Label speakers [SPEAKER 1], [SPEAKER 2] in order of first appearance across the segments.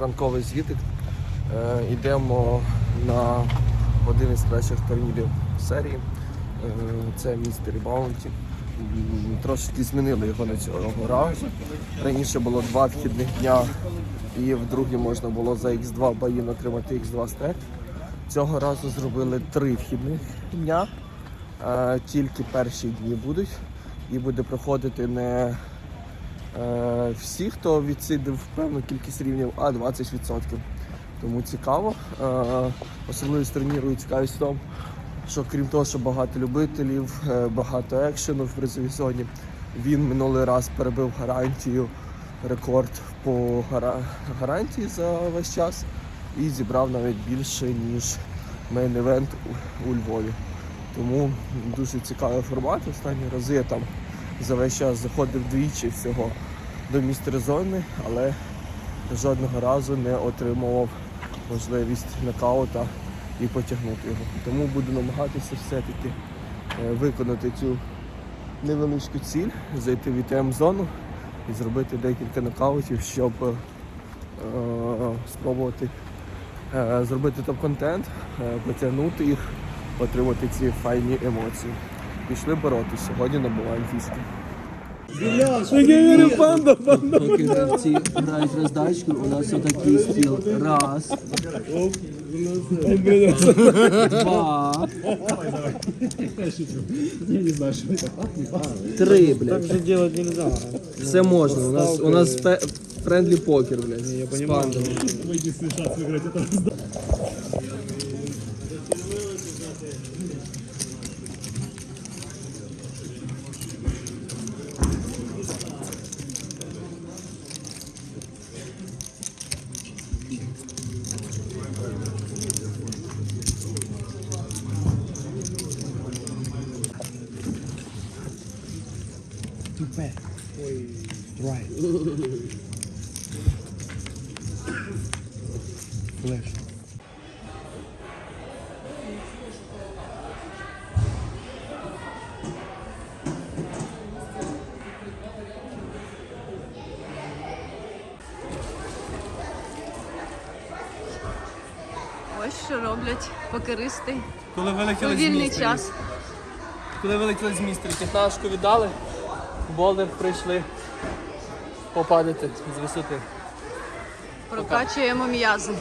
[SPEAKER 1] ранковий звітик. Е, Йдемо на один із кращих турнірів серії. Е, Це містер Баунті. Трошки змінили його на цього разу. Раніше було два вхідних дня, і в другій можна було за X2 баїн отримати X2 стек. Цього разу зробили три вхідних дня. Е, Тільки перші дні будуть. І буде проходити не всі, хто відсидив певну кількість рівнів, а 20%. Тому цікаво. Е, Особливість турніру і цікавість в тому, що крім того, що багато любителів, е, багато екшену в призовій зоні, він минулий раз перебив гарантію, рекорд по гарантії за весь час і зібрав навіть більше, ніж мейн-евент у Львові. Тому дуже цікавий формат. Останні рази я там за весь час заходив двічі всього до містер зони, але жодного разу не отримував можливість нокаута і потягнути його. Тому буду намагатися все-таки е, виконати цю невеличку ціль, зайти в ІТМ зону і зробити декілька нокаутів, щоб е, спробувати е, зробити топ-контент, е, потягнути їх, отримати ці файні емоції. Пішли боротися. Сьогодні набуваємо фішки.
[SPEAKER 2] Поки гравці грають роздачку, у нас отакий стіл. Раз. Два. Три, блядь.
[SPEAKER 3] же делать нельзя.
[SPEAKER 1] Все можна. У нас у нас фе- френдлі покер, блядь. з пандом.
[SPEAKER 4] Ось що роблять покеристи
[SPEAKER 2] Коли
[SPEAKER 4] у
[SPEAKER 2] вилетіли з
[SPEAKER 4] вільний час.
[SPEAKER 2] коли вилетіли з містері, п'ятнашку віддали, болдер прийшли попадати з висоти.
[SPEAKER 4] Прокачуємо м'язи.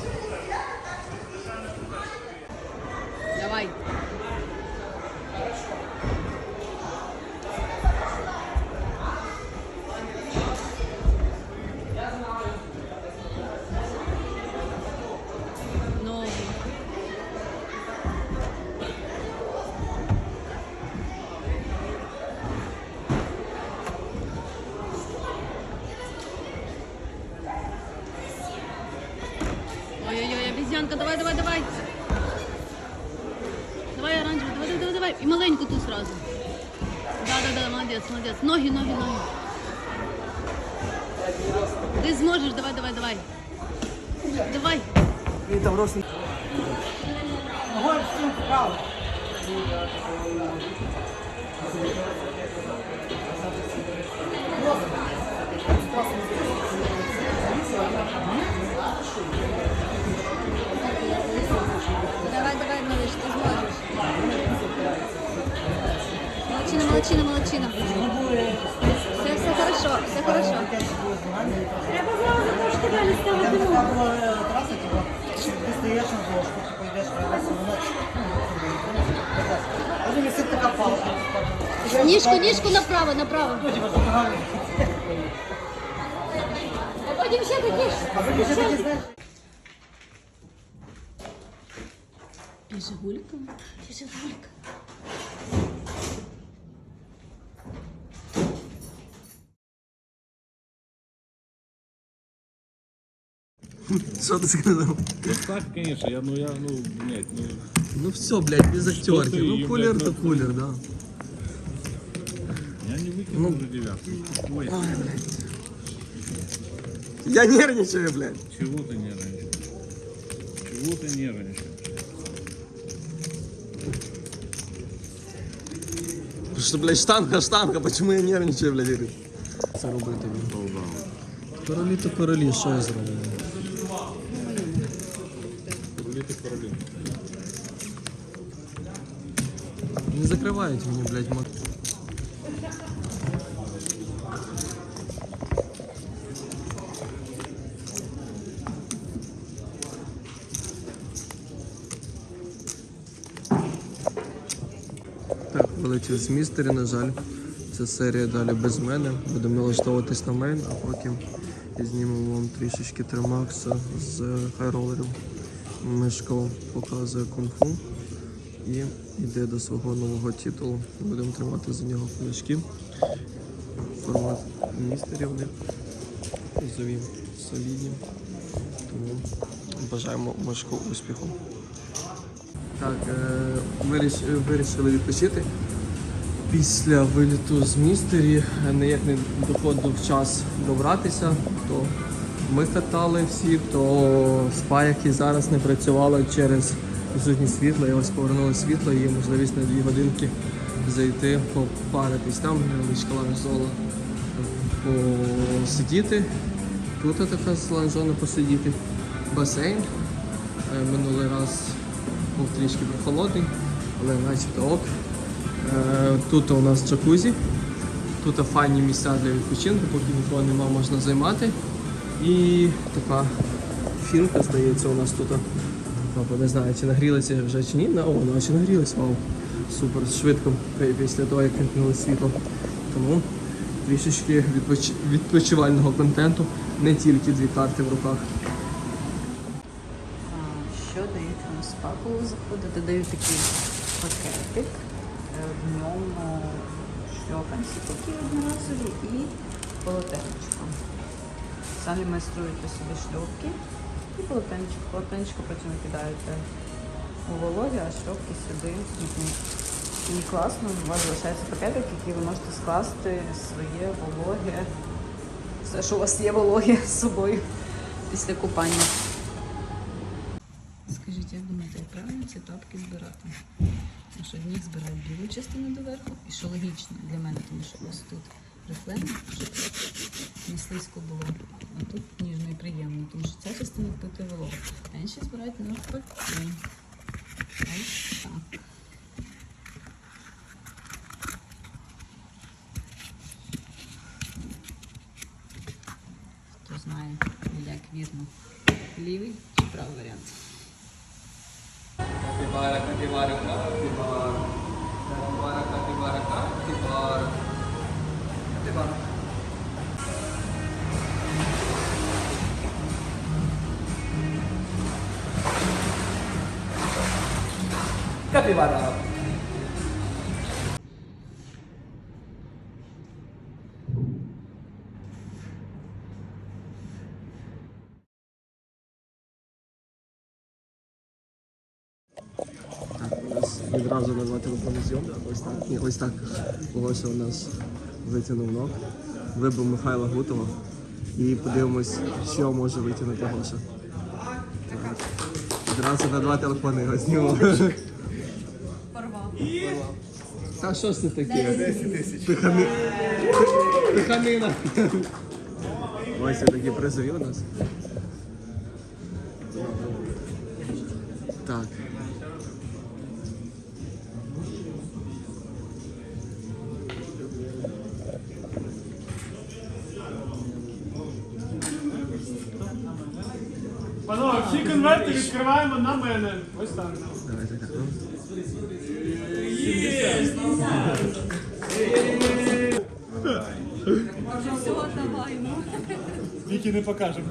[SPEAKER 4] Да, молодец, молодец. Ноги, ноги, ноги. Ты сможешь, давай, давай, давай. Давай. Давай, Молодчина, молодчина, молодчина. Все, все хорошо, все хорошо.
[SPEAKER 5] Треба зразу трошки далі ставити ногу.
[SPEAKER 6] траса, типа, ти стоїш на дошку, типу, йдеш вона Потім висить така палка.
[SPEAKER 4] Ніжку, ніжку направо, направо. А потім ще такі ж.
[SPEAKER 6] А потім ще такі, знаєш,
[SPEAKER 4] Жигулька, Жигулька.
[SPEAKER 1] Що ти сказав?
[SPEAKER 3] Так, конечно, я, ну, я, ну, нет, ну,
[SPEAKER 1] Ну все, блядь, без актерки.
[SPEAKER 3] ти,
[SPEAKER 1] Ну кулер
[SPEAKER 3] блядь,
[SPEAKER 1] то
[SPEAKER 3] ну,
[SPEAKER 1] кулер, да.
[SPEAKER 3] я не выкинул уже девятку. Ой,
[SPEAKER 1] Я нервничаю, блядь.
[SPEAKER 3] чего ты нервничаешь? Чего ты нервничаешь?
[SPEAKER 1] Потому что, блядь, штанга, штанга, почему я нервничаю, блядь, Ігор? Це робити, блядь. Королі то королі, що я зроблю? Закривають мені, блядь, мот. Так, вилетів з містері, на жаль. Ця серія далі без мене. Будемо налаштовуватись на мейн, а потім знімемо вам трішечки тримакса з хайролерів. Мишко показує кунг-фу і йде до свого нового титулу. Будемо тримати за нього кулачки. Формат містерів в них призові солідні. Тому бажаємо Мишку успіху. Так, е, виріш- вирішили відпочити. Після виліту з містері ніяк не доходив час добратися, то ми катали всі, то спа, які зараз не працювало через відсутність світла. І ось повернули світло і є можливість на дві годинки зайти, попаритись там, невеличка ланж-зона, посидіти. Тут така ланж-зона посидіти. Басейн. Е, Минулий раз був трішки прохолодний, але начебто ок. Е, Тут у нас джакузі, тут файні місця для відпочинку, поки нікого нема, можна займати. І така фінка, здається, у нас тут. Папа не знаю, чи нагрілася вже чи ні. О, ну, чи нагрілась, вау. Супер, швидко після того, як вимкнули світло. Тому трішечки відпоч... відпочивального контенту, не тільки дві карти в руках.
[SPEAKER 6] Що дають вам з паку заходити? Дають такий пакетик. Е, В ньому шльопанці такі одноразові і полотенечко. Самі майструєте собі шльопки і полотенечко. Полотенечко потім викидаєте у вологі, а шльопки сюди в. І класно, у вас залишається пакетик, який ви можете скласти своє вологе, все, що у вас є вологе з собою після купання. Скажіть, як думаєте, як правильно ці тапки збирати? Тому що одні збирають білу частину доверху, і що логічно для мене, тому що ось тут рифлем, не слизько було, а тут ніжно і приємно, тому що ця частина впитує вологу, а інші збирають навпаки. Ось. Хто знає, як вірно, лівий чи правий варіант.
[SPEAKER 1] Капібара, капібара. У нас відразу на два телефони зйомка. Ось так. Ось так. Гоша у нас витягнув ног. Вибив Михайла Гутова. І подивимось, що може витягнути Гоша. Відразу на два телефони його знімемо. Та що ж це таке? 10 тисяч. Пиханина. Ось такі призові у нас. Так.
[SPEAKER 4] Панове, всі конверти відкриваємо на мене. Ось так.
[SPEAKER 1] Давайте так.
[SPEAKER 4] Віки не покажемо.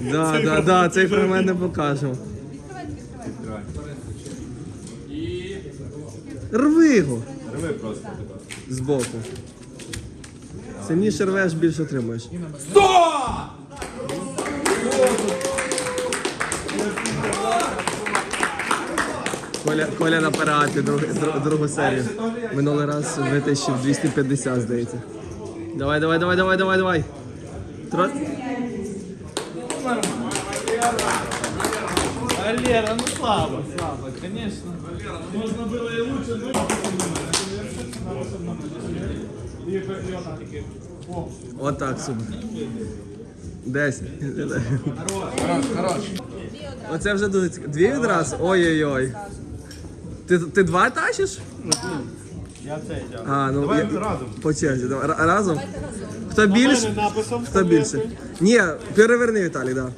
[SPEAKER 1] Да, да, да, цей фрагмент не покажемо. Рви його.
[SPEAKER 3] Рви просто.
[SPEAKER 1] Збоку. Сильніше рвеш, більше отримуєш. Коля, Коля на параді, друг, друг, другу серію. Минулий раз витащив 250, здається. Давай, давай, давай, давай, давай, давай. Тро...
[SPEAKER 4] Валера, ну слабо, слабо, конечно. Можно было и лучше, но отак таки. О,
[SPEAKER 1] Десять.
[SPEAKER 4] хорош, хорош.
[SPEAKER 1] Оце вже дуже цікаво. Дві відразу? Ой-ой-ой. Ти, ти два тащиш?
[SPEAKER 4] Я цей.
[SPEAKER 1] А, ну
[SPEAKER 4] Давай
[SPEAKER 1] я-
[SPEAKER 4] разом.
[SPEAKER 1] По черзі, давай. Ра- Разом? Хто більше?
[SPEAKER 4] написом.
[SPEAKER 1] Хто більше? Ні, переверни, Віталій, да.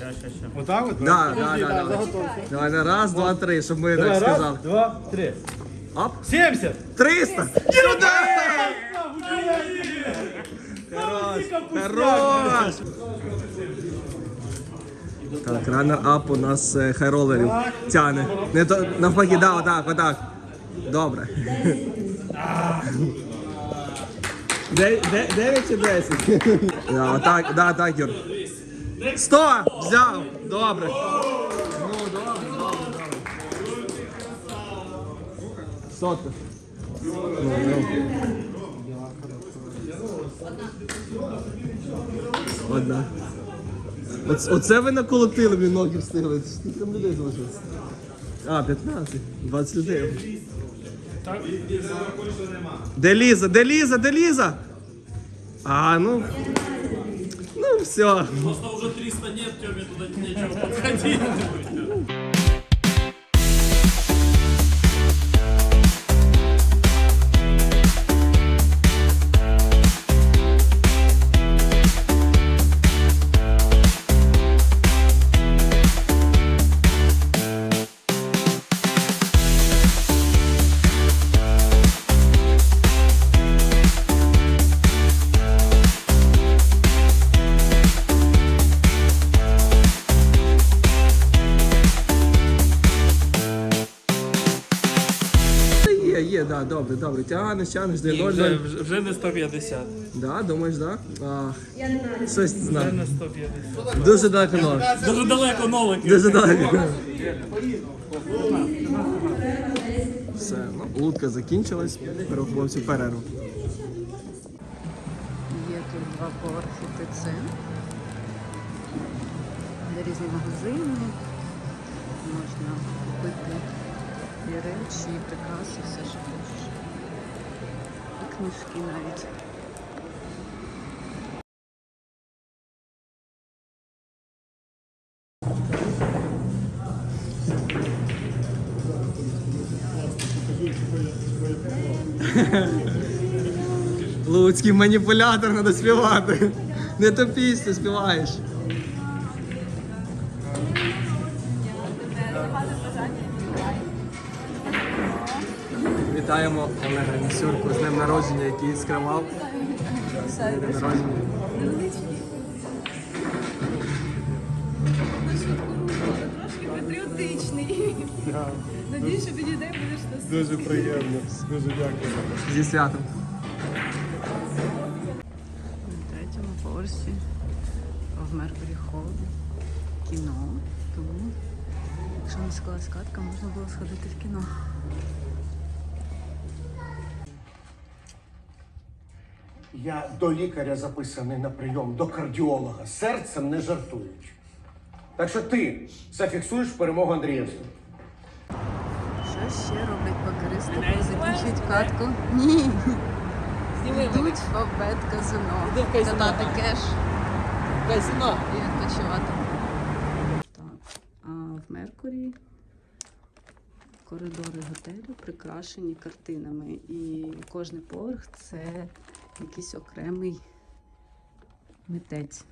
[SPEAKER 4] Отак от?
[SPEAKER 1] Да, да, да, да. Давай, на раз, два, три, щоб ми
[SPEAKER 4] Давай,
[SPEAKER 1] так
[SPEAKER 4] раз, два, три.
[SPEAKER 1] Оп.
[SPEAKER 4] 70!
[SPEAKER 1] 300! Сюда! Хорош! Так, раннер ап у нас е, хайролерів тяне. Не то, навпаки, да, отак, отак. Добре. Де- де- Дев'ять чи десять? Да, отак, да, так, Юр. Сто! Взяв! Добре. Ну, добре, добре, добре. Сотка. Одна. Оце, ви наколотили, мені ноги встигли. Скільки там людей залишилося? А, 15. 20 людей. Де Ліза? Де Ліза? Де Ліза? А, ну. Ну, все.
[SPEAKER 4] Просто уже 300 нет, Тёме туда нечего подходить.
[SPEAKER 1] Добре, добре. Тягнеш, тягнеш, де ноль.
[SPEAKER 4] Вже, вже не 150.
[SPEAKER 1] Да, думаєш, да? А, щось знаю.
[SPEAKER 4] Не 150.
[SPEAKER 1] Дуже далеко ноль.
[SPEAKER 4] Дуже далеко нолики.
[SPEAKER 1] Дуже далеко. Все, ну, лутка закінчилась. Беру хлопців перерву.
[SPEAKER 6] Є тут два поверхи ТЦ, де різні магазини. Можна купити і речі, і прикраси, все що книжки навіть.
[SPEAKER 1] Луцький маніпулятор треба співати. Не ту пісню співаєш. Вітаємо Олега Місюрку з днем народження, який скривав. Народження.
[SPEAKER 7] Трошки патріотичний. Надіюсь, що підійде будеш нас.
[SPEAKER 2] Дуже приємно. Дуже дякую.
[SPEAKER 1] Зі святом.
[SPEAKER 6] На третьому поверсі в Меркурі Холл кіно. Тому, якщо не склалась катка, можна було сходити в кіно.
[SPEAKER 8] Я до лікаря записаний на прийом, до кардіолога. Серцем не жартують. Так що ти зафіксуєш перемогу Андрієвського.
[SPEAKER 6] Що ще роблять покеристи, коли закінчують катку? Ні. Йдуть в обед казино. Катати кеш. Казино. І відпочивати. Так. А в Меркурі коридори готелю прикрашені картинами. І кожний поверх це якийсь окремий митець.